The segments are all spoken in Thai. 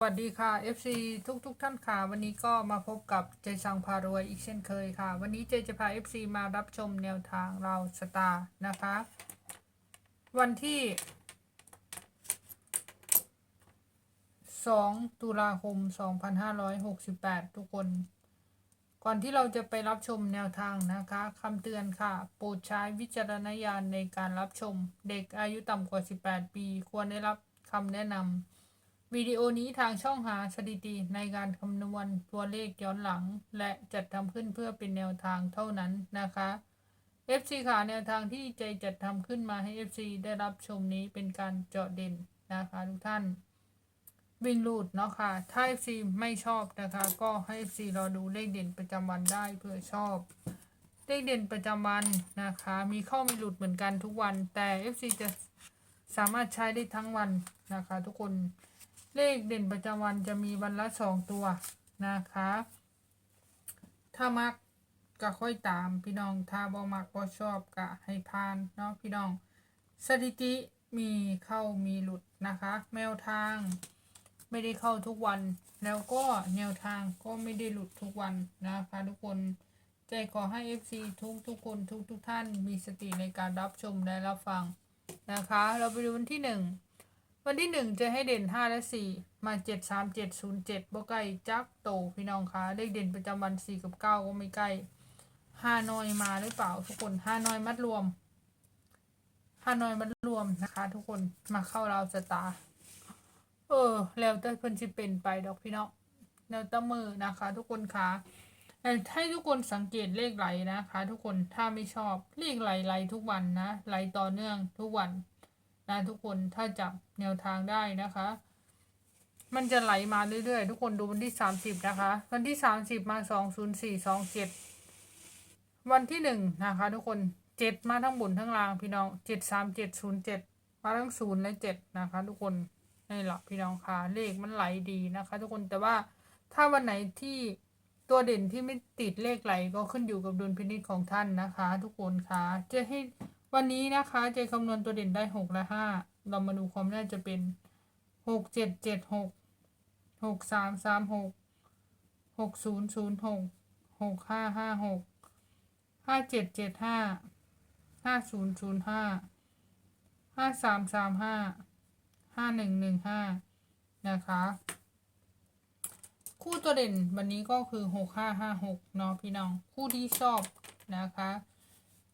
สวัสดีค่ะ FC ทุกทุกๆท่านค่ะวันนี้ก็มาพบกับเจสังพารวยอีกเช่นเคยค่ะ วันนี้เจจะพา FC มารับชมแนวทางเราสตาร์นะคะ วันที่ 2 ตุลาคม 2568 ทุกคน ก่อนที่เราจะไปรับชมแนวทางนะคะคำเตือนค่ะ โปรดใช้วิจารณญาณในการรับชม เด็กอายุต่ำกว่า 18 ปี ควรได้รับคำแนะนำ วิดีโอนี้ทางช่องหาสถิติในการคำนวณตัวเลขย้อนหลัง และจัดทำขึ้นเพื่อเป็นแนวทางเท่านั้นนะคะ FC ค่ะแนวทางที่ใจจัดทำขึ้นมาให้ FC ได้รับชมนี้เป็นการเจาะเด่นนะคะทุกท่าน วิ่งรูดเนาะค่ะ ถ้า FC ไม่ชอบนะคะ ก็ให้ FC รอดูเลขเด่นประจำวันได้เผื่อชอบ เลขเด่นประจำวันนะคะ มีเข้ามีหลุดเหมือนกันทุกวัน แต่ FC จะสามารถใช้ได้ทั้งวันนะคะ ทุกคน เลขเด่นประจำวันจะมีวันละสองตัวนะคะ ถ้ามักก็ค่อยตามพี่น้อง ถ้าบ่มักบ่ชอบก็ให้พานเนาะพี่น้อง สถิติมีเข้ามีหลุดนะคะแนวทางไม่ได้เข้าทุกวัน แล้วก็แนวทางก็ไม่ได้หลุดทุกวันนะคะทุกคนใจขอให้ FC ทุกทุกคนทุกทุกท่านมีสติในการรับชมและรับฟังนะคะ เราไปดูวันที่หนึ่ง วันที่หนึ่งจะให้เด่นห้าและสี่มาเจ็ดสามเจ็ดศูนย์เจ็ดบ่ใกล้จักโตพี่น้องคะเลขเด่นประจำวันสี่กับเก้าก็ไม่ใกล้ห้านอยมาหรือเปล่าทุกคนห้านอยมัดรวมห้านอยมัดรวมนะคะ ทุกคนมาเข้าเราสตาร์เออ แล้วแต่เพิ่นสิเป็นไปดอกพี่น้องแล้วแต่มือนะคะ ทุกคนคะให้ทุกคนสังเกตเลขไหลนะคะ ทุกคนถ้าไม่ชอบเลขไหลไหลทุกวันนะไหลต่อเนื่องทุกวัน นะทุกคนถ้าจับแนวทางได้นะคะ มันจะไหลมาเรื่อยๆ ทุกคนดูวันที่สามสิบนะคะ วันที่สามสิบมาสองศูนย์สี่สองเจ็ดวันที่หนึ่งนะคะ ทุกคนเจ็ดมาทั้งบนทั้งล่างพี่น้องเจ็ดสามเจ็ดศูนย์เจ็ดมาทั้งศูนย์และเจ็ดนะคะ ทุกคนนี่แหละพี่น้องค่ะเลขมันไหลดีนะคะ ทุกคนแต่ว่าถ้าวันไหนที่ตัวเด่นที่ไม่ติดเลขไหลก็ขึ้นอยู่กับดุลพินิจของท่านนะคะ ทุกคนค่ะจะให้ วันนี้นะคะเจคำนวณตัวเด่นได้หกและห้าเรามาดูความน่าจะเป็นหกเจ็ดเจ็ดหกหกสามสามหกหกศูนย์ศูนย์หกหกห้าห้าหกห้าเจ็ดเจ็ดห้าห้าศูนย์ศูนย์ห้าห้าสามสามห้าห้าหนึ่งหนึ่งห้านะคะ คู่ตัวเด่นวันนี้ก็คือหกห้าห้าหกเนาะพี่น้อง คู่ที่ชอบนะคะ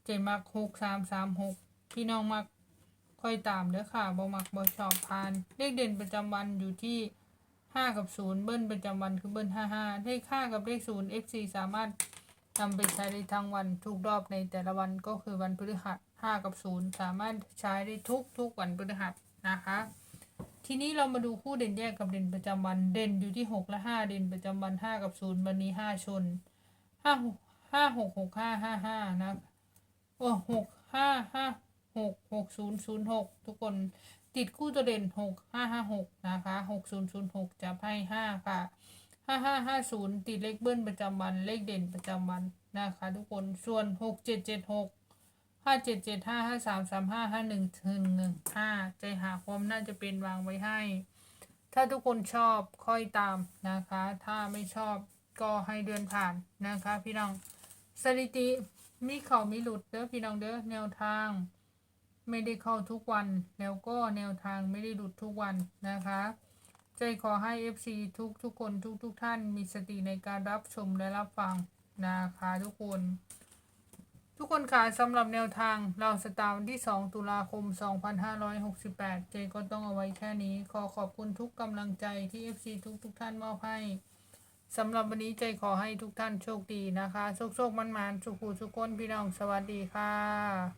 เจมักหกสามสามหกพี่น้องมักค่อยตามเด้อค่ะบ่มักบ่ชอบพาน เลขเด่นประจำวันอยู่ที่ห้ากับศูนย์เบิ้ลประจำวันคือเบิ้ลห้าห้าเลขห้ากับเลขศูนย์ FC สามารถนำไปใช้ได้ทั้งวันทุกรอบในแต่ละวันก็คือวันพฤหัสห้ากับศูนย์สามารถใช้ได้ทุกทุกวันพฤหัสนะคะ ทีนี้เรามาดูคู่เด่นแยกกับเด่นประจำวันเด่นอยู่ที่หกและห้าเด่นประจำวันห้ากับศูนย์วันนี้ห้าชนห้าห้าหกหกห้าห้าห้านะ โอ้หกห้าห้าหกหกศูนย์ศูนย์หกทุกคนติดคู่ตัวเด่นหกห้าห้าหกนะคะหกศูนย์ศูนย์หกจะให้ห้าค่ะห้าห้าห้าศูนย์ติดเลขเบิ้ลประจำวันเลขเด่นประจำวันนะคะ ทุกคนส่วนหกเจ็ดเจ็ดหกห้าเจ็ดเจ็ดห้าห้าสามสามห้าห้าหนึ่งถึงหนึ่งห้าใจหาความน่าจะเป็นวางไว้ให้ ถ้าทุกคนชอบค่อยตามนะคะ ถ้าไม่ชอบก็ให้เดือนผ่านนะคะ พี่น้องสถิติ มีเขามีหลุดเด้อพี่น้องเด้อแนวทาง ไม่ได้เข้าทุกวัน แล้วก็แนวทางไม่ได้หลุดทุกวันนะคะ ใจขอให้ FC ทุกทุกคนทุกทุกท่านมีสติในการรับชมและรับฟังนะคะทุกคน ทุกคนค่ะสำหรับแนวทางเราสตาร์วันที่ 2 ตุลาคม 2568 เจก็ต้องเอาไว้แค่นี้ ขอขอบคุณทุกกำลังใจที่ FC ทุกทุกท่านมอบให้ สำหรับวันนี้ใจขอให้ทุกท่านโชคดีนะคะ โชคโชคมันมันสุขุสุขคนพี่น้องสวัสดีค่ะ